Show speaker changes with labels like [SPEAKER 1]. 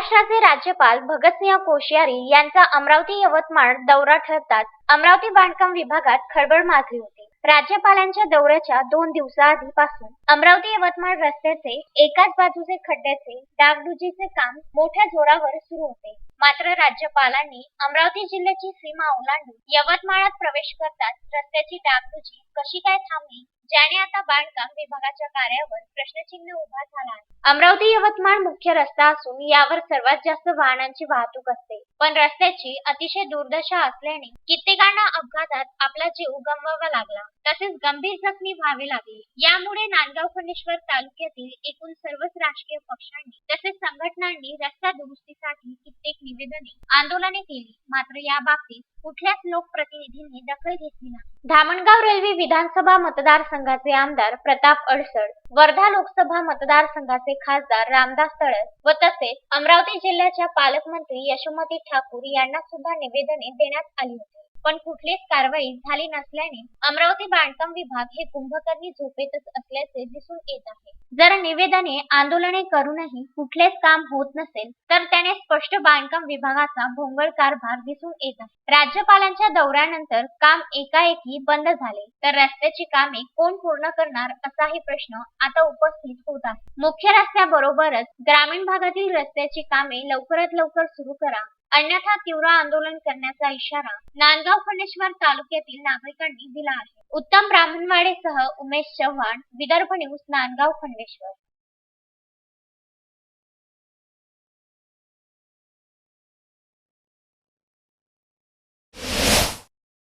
[SPEAKER 1] महाराष्ट्राचे राज्यपाल भगतसिंह कोश्यारी यांचा अमरावती यवतमाळ दौरा ठरताच अमरावती बांधकाम विभागात खळबळ माजली होती. राज्यपालांच्या दौऱ्याच्या दोन दिवसाआधीपासून अमरावती यवतमाळ रस्त्याचे एकाच बाजूचे खड्ड्याचे डागडुजीचे काम मोठ्या जोरावर सुरू होते. मात्र राज्यपालांनी अमरावती जिल्ह्याची सीमा ओलांडून यवतमाळात प्रवेश करताच रस्त्याची डागडुजी कशी काय थांबली ज्याने आता बांधकाम विभागाच्या कार्यावर प्रश्नचिन्ह उभा झाला आहे. अमरावती यवतमाळ मुख्य रस्ता असून यावर सर्वात जास्त वाहनांची वाहतूक असते. पण रस्त्याची अतिशय दुर्दशा असल्याने कित्येकांना अपघातात आपला जीव गमवावा लागला. तसेच गंभीर जखमी व्हावे लागले. यामुळे नांदगाव फणेश्वर तालुक्यातील एकूण सर्वच राजकीय पक्षांनी तसेच संघटनांनी रस्ता दुरुस्तीसाठी कित्येक निवेदने आंदोलने केली. मात्र या बाबतीत कुठल्याच लोकप्रतिनिधींनी दखल घेतली नाही. धामणगाव रेल्वे विधानसभा मतदारसंघाचे आमदार प्रताप अडसड वर्धा लोकसभा मतदारसंघाचे खासदार रामदास तळस व तसेच अमरावती जिल्ह्याच्या पालकमंत्री यशोमती ठाकूर यांना सुद्धा निवेदने देण्यात आली होती. पण कुठलीच कारवाई झाली नसल्याने अमरावती बांधकाम विभाग हे कुंभकर्णी झोपेतच असल्याचे दिसून येत आहे. जर निवेदने आंदोलने करूनही कुठलेच काम होत नसेल तर त्याने स्पष्ट बांधकाम विभागाचा भोंगळ कारभार दिसून येत आहे. राज्यपालांच्या दौऱ्यानंतर काम एकाएकी बंद झाले तर रस्त्याची कामे कोण पूर्ण करणार असाही प्रश्न आता उपस्थित होत आहे. मुख्य रस्त्याबरोबरच ग्रामीण भागातील रस्त्याची कामे लवकरात लवकर सुरू करा अन्यथा तीव्र आंदोलन करण्याचा इशारा नांदगाव फणेश्वर तालुक्यातील नागरिकांनी दिला आहे. उत्तम ब्राह्मणवाडेसह उमेश चव्हाण विदर्भ न्यूज नांदगाव फणेश्वर.